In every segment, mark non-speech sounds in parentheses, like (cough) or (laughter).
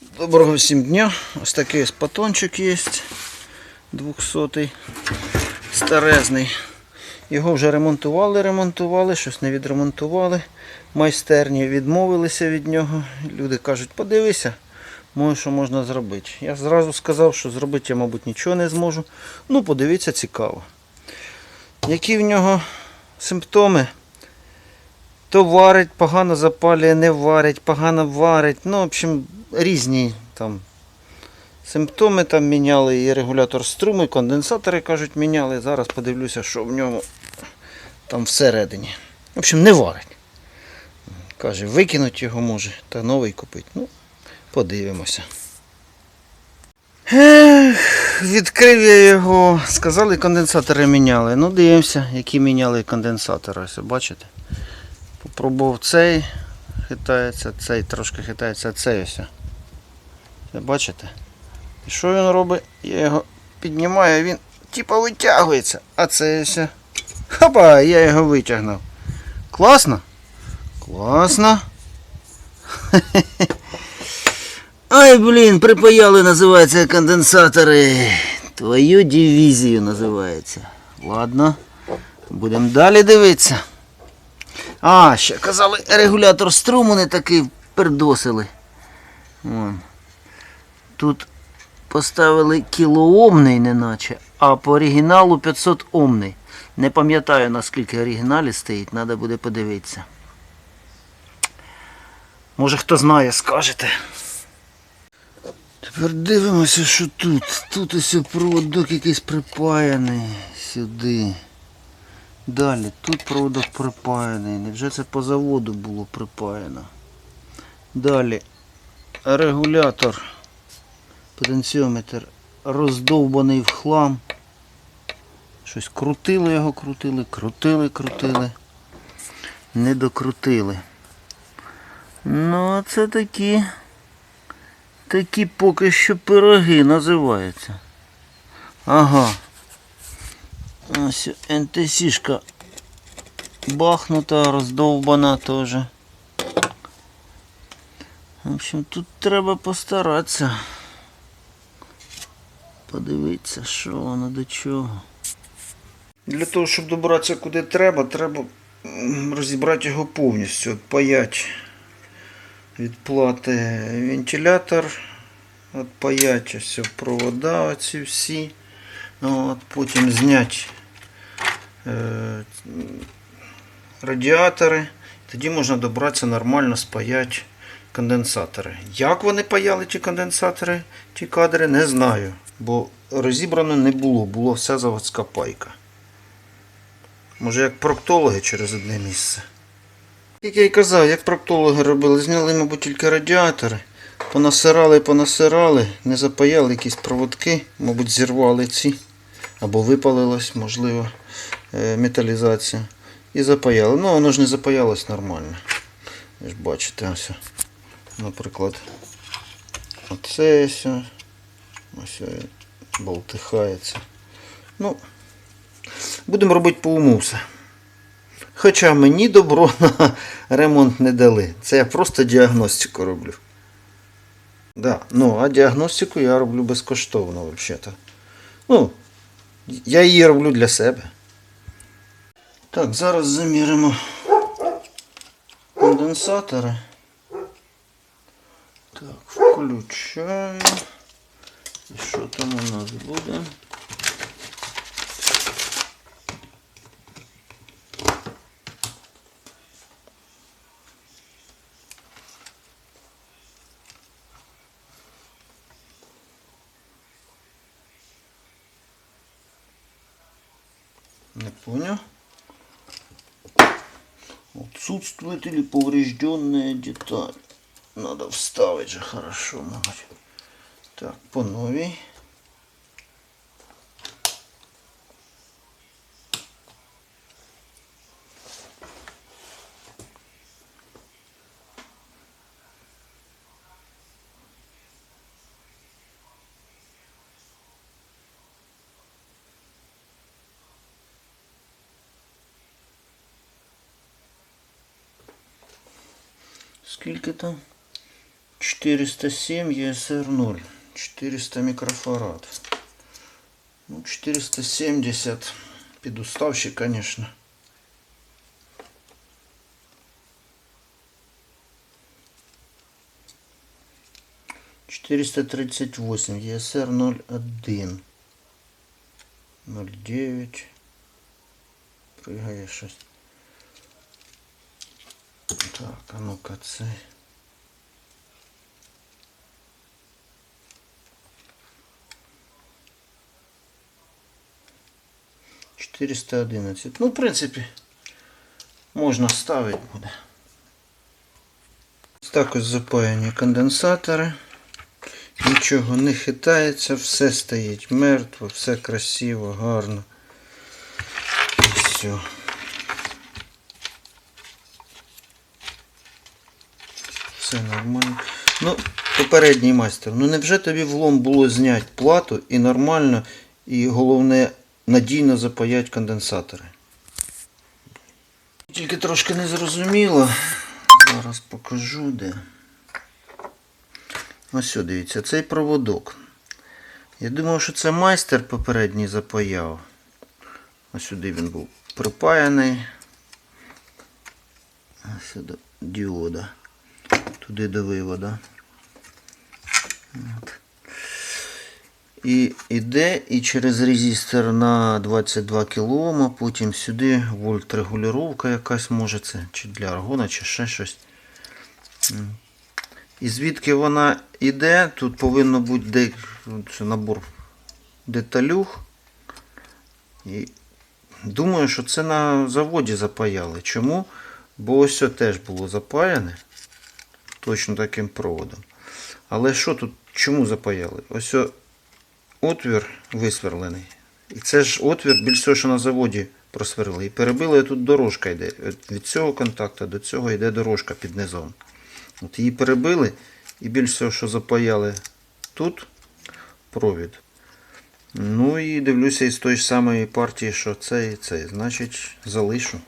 Доброго всім дня. Ось такий ось патончик є. 200 старезний. Його вже ремонтували, ремонтували, щось не відремонтували. Майстерні відмовилися від нього. Люди кажуть, подивися, може, що можна зробити. Я зразу сказав, що зробити я, мабуть, нічого не зможу. Ну, подивіться, цікаво. Які в нього симптоми? То варить, погано запалює, не варить, погано варить. Ну, в общем, різні там симптоми там міняли, і регулятор струму, і конденсатори, кажуть, міняли. Зараз подивлюся, що в ньому там всередині. В общем, не варить. Каже, викинуть його може, та новий купить. Ну, подивимося. Ех, відкрив я його. Сказали, конденсатори міняли. Ну, дивимося, які міняли конденсатори. Ось, бачите? Попробував цей, хитається, цей трошки хитається, цей ось. Бачите? І що він робить? Я його піднімаю, він типа витягується, а це ось. Хопа, я його витягнув. Класно? Класно. (laughs) Ай, блін, припаяли, називаються конденсатори. Твою дивізію називається. Ладно. Будемо далі дивитися. А, ще казали, регулятор струму не такий пердосили. Вон. Тут поставили кілоомний, неначе, а по оригіналу 500 омний. Не пам'ятаю наскільки оригіналі стоїть, треба буде подивитися. Може хто знає, скажете. Тепер дивимося, що тут. Тут ось проводок якийсь припаяний сюди. Далі, тут проводок припаяний. Невже це по заводу було припаяно? Далі регулятор, потенціометр роздовбаний в хлам. Щось крутили його, крутили, крутили, крутили. Не докрутили. Ну, а це такі. Такі поки що пироги називаються. Ага. Ось НТСішка бахнута, роздовбана теж. В общем, тут треба постаратися. Подивитися, що воно до чого. Для того, щоб добратися куди треба, треба розібрати його повністю. От паять від плати вентилятор, паять ось провода оці всі. Ну, От, потім зняти е, радіатори. Тоді можна добратися нормально спаяти конденсатори. Як вони паяли ті конденсатори, ті кадри, не знаю. Бо розібрано не було, була вся заводська пайка. Може як проктологи через одне місце. Як я й казав, як проктологи робили, зняли, мабуть, тільки радіатори. Понасирали, понасирали, не запаяли якісь проводки, мабуть, зірвали ці. Або випалилась, можливо, е, металізація. І запаяли. Ну, воно ж не запаялось нормально. Ви ж бачите, ось. Наприклад, оце ось. Ось болтихається. Ну, будемо робити по уму все. Хоча мені добро (laughs) на ремонт не дали. Це я просто діагностику роблю. Да. Ну, а діагностику я роблю безкоштовно, взагалі-то. Ну, я її роблю для себе. Так, зараз заміримо конденсатори. Так, включаю. Що там у нас буде? Не понял. Отсутствует или поврежденная деталь. Надо вставить же хорошо, мабуть. Так, по новій. Скільки там? 407 ESR 0. 400 микрофарад. Ну, 470. Педуставщик, конечно. Четыреста тридцать восемь. ЕСР ноль один. Ноль девять. Прыгает шесть. Так, а ну-ка, цель. 411. Ну, в принципі, можна ставити буде. Ось так ось запаяні конденсатори. Нічого не хитається, все стоїть мертво, все красиво, гарно. І все. Все нормально. Ну, попередній майстер. Ну невже тобі влом було зняти плату і нормально, і головне надійно запаять конденсатори? Тільки трошки не зрозуміло. Зараз покажу де. Ось сюди, дивіться, цей проводок. Я думав, що це майстер попередній запаяв. Ось сюди він був припаяний. Ось сюди діода. Туди до вивода. От. І іде і через резистор на 22 кОм, потім сюди вольт регулювання якась може це, чи для аргона, чи ще щось. І звідки вона йде, тут повинно бути де, це набор деталюх. І думаю, що це на заводі запаяли. Чому? Бо ось це теж було запаяне точно таким проводом. Але що тут, чому запаяли? Ось отвір висверлений. І це ж отвір більш всього, що на заводі просверлили. І перебили тут дорожка йде. Від цього контакту до цього йде дорожка під низом. От її перебили, і більш всього, що запаяли тут провід. Ну і дивлюся із тої ж самої партії, що це і це. Значить, залишу.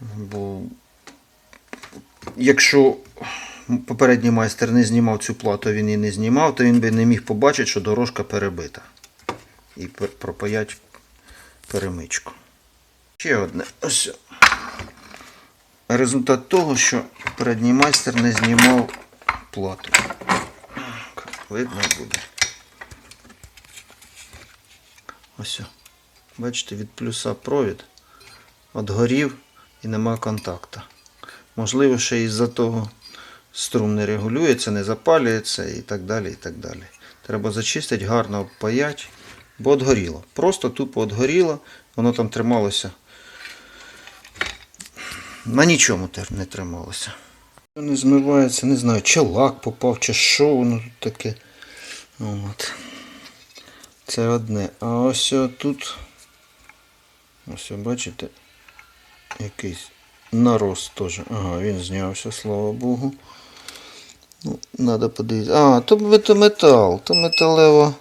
Бо якщо попередній майстер не знімав цю плату, він її не знімав, то він би не міг побачити, що дорожка перебита. І пропаять перемичку. Ще одне. Ось. Результат того, що передній майстер не знімав плату. Видно буде. Ось. Бачите, від плюса провід отгорів і нема контакта. Можливо, ще із-за того струм не регулюється, не запалюється і так далі. і так далі. Треба зачистити, гарно обпаять, бо отгоріло. Просто тупо отгоріло, воно там трималося. На нічому не трималося. Не змивається, не знаю, чи лак попав, чи що воно тут таке. От. Це одне. А ось тут. Ось бачите, якийсь нарост теж. Ага, він знявся, слава Богу. Надо подивитися. А, то, то метал, то металево.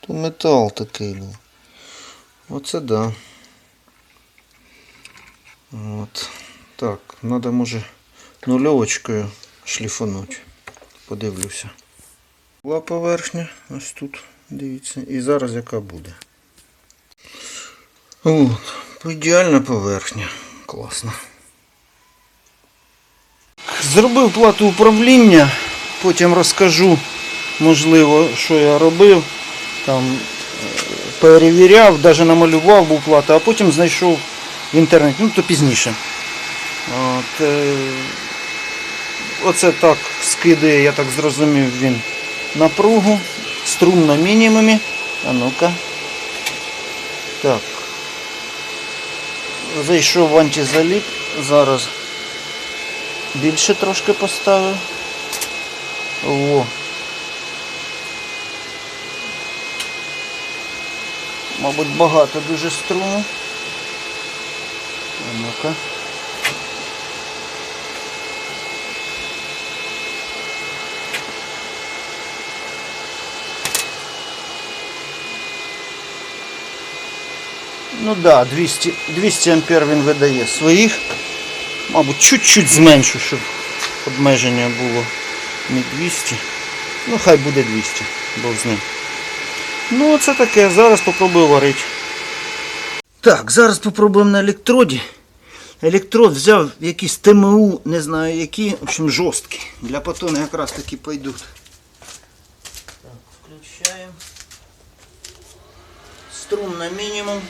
То метал такий був. Оце да. От. Так, треба може нульовочкою шліфануть. Подивлюся. Була поверхня, ось тут, дивіться. І зараз яка буде. От, ідеальна поверхня. Класно. Зробив плату управління, потім розкажу, можливо, що я робив. Там е, перевіряв, навіть намалював був плату, а потім знайшов в інтернеті, ну то пізніше. От, е, оце так скидає, я так зрозумів, він напругу. Струм на мінімумі. А ну-ка. Так. Зайшов в антизаліп. Зараз більше трошки поставив. О. Мабуть, багато дуже струму. Ну-ка. Ну да, 200, 200 ампер він видає своїх. Мабуть, чуть-чуть зменшу, щоб обмеження було не 200. Ну, хай буде 200, бог з ним. Ну, це таке, зараз попробую варити. Так, зараз попробуємо на електроді. Електрод взяв якийсь ТМУ, не знаю які, в общем, жорсткий. Для патона якраз таки пойдуть. Так, включаємо. Струм на мінімум.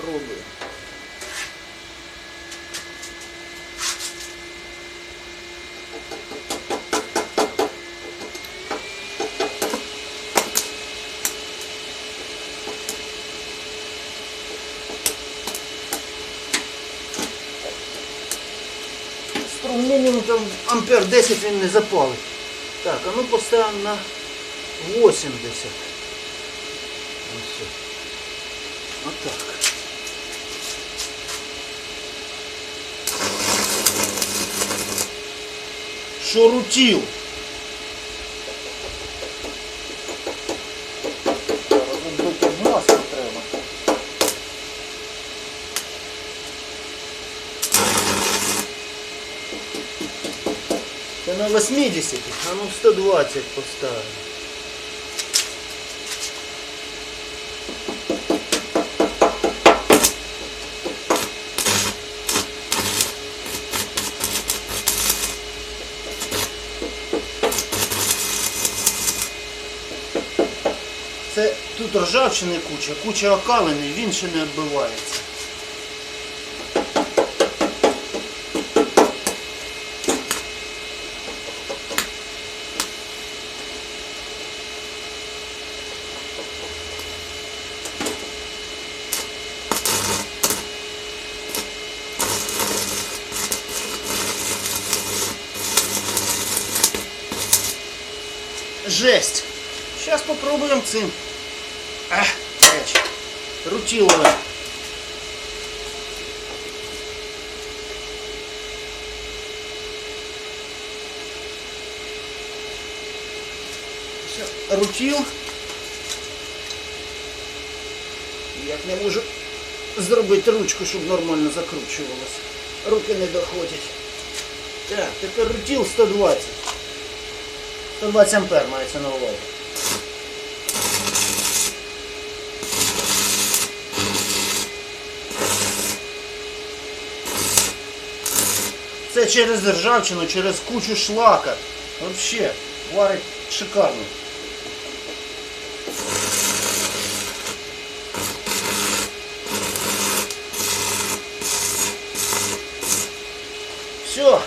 Пробую. Струм мінімум там ампер 10 він не запалить. Так, а ну поставимо на 80. Ось. Отак. Шурутів. Розбити маску треба. Це на 80, а ну 120 поставимо. Це тут ржавчини куча, куча окалини, він ще не відбивається. Жесть. Сейчас попробуем. Ах, горячо. Рутиловое. Все, рутил. Як не можу зробити ручку, щоб нормально закручувалося. Руки не доходять. Так, тепер рутил 120. 120 ампер мається на увазі. Це через ржавчину, через кучу шлака. Вообще, варить шикарно. Все.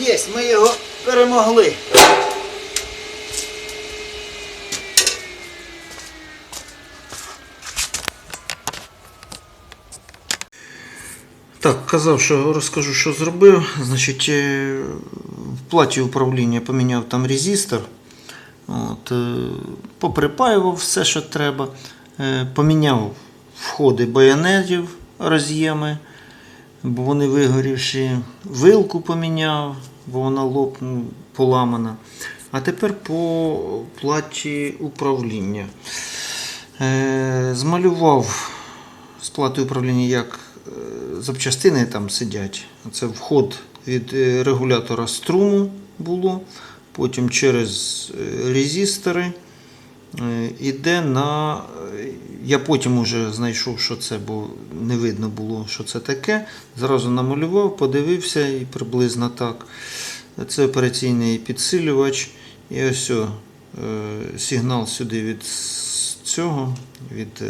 Єсть, ми його перемогли. Так, казав, що розкажу, що зробив. Значить, е, в платі управління поміняв там резистор. От, е, поприпаював все, що треба. Е, Поміняв входи байонетів, роз'єми, бо вони вигорівші. Вилку поміняв, бо вона лоб поламана. А тепер по платі управління. Е, Змалював з плати управління, як е, запчастини там сидять. Це вход від е, регулятора струму було, потім через резістори. Е, Іде на. е, Я потім уже знайшов, що це, бо не видно було, що це таке. Зразу намалював, подивився і приблизно так. Це операційний підсилювач. І ось о, е, сигнал сюди від цього, від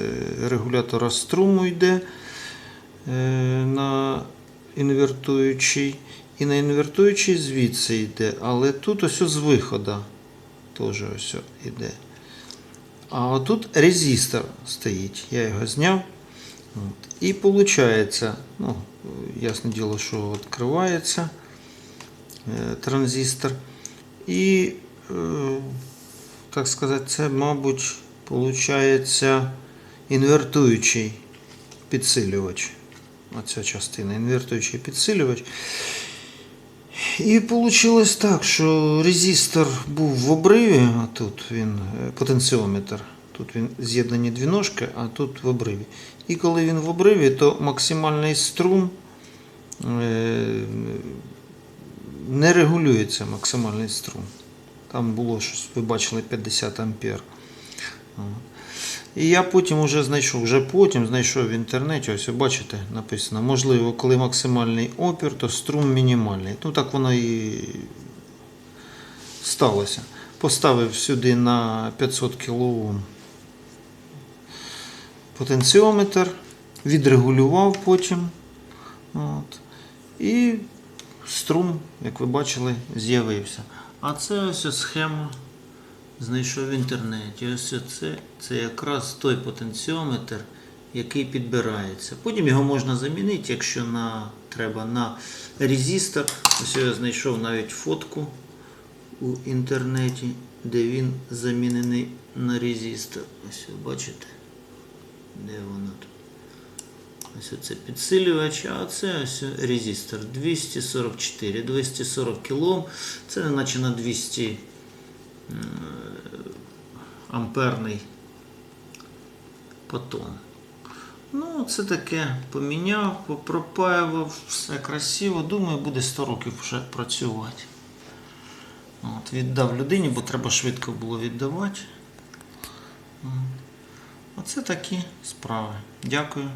регулятора струму йде на інвертуючий. І на інвертуючий звідси йде, але тут ось з виходу теж ось йде. А отут резистор стоїть. Я його зняв. От. І виходить, ну, ясне діло, що відкривається е, транзистор. І, е, так сказати, це, мабуть, виходить інвертуючий підсилювач. Оця частина, інвертуючий підсилювач. І вийшло так, що резистор був в обриві, а тут він е, потенціометр. Тут він з'єднані дві ножки, а тут в обриві. І коли він в обриві, то максимальний струм е, не регулюється максимальний струм. Там було щось, ви бачили 50 ампер. І я потім вже знайшов, вже потім знайшов в інтернеті, ось ви бачите, написано, можливо, коли максимальний опір, то струм мінімальний. Ну так воно і сталося. Поставив сюди на 500 кОм потенціометр, відрегулював потім. От. І струм, як ви бачили, з'явився. А це ось схема знайшов в інтернеті. Ось це, це якраз той потенціометр, який підбирається. Потім його можна замінити, якщо на, треба на резистор. Ось я знайшов навіть фотку у інтернеті, де він замінений на резистор. Ось ви бачите, де воно тут. Ось це підсилювач, а це ось резистор 244, 240 кОм. Це наче на 200 м, амперний потом. Ну, це таке поміняв, попропаював, все красиво. Думаю, буде 100 років вже працювати. От, віддав людині, бо треба швидко було віддавати. Оце такі справи. Дякую.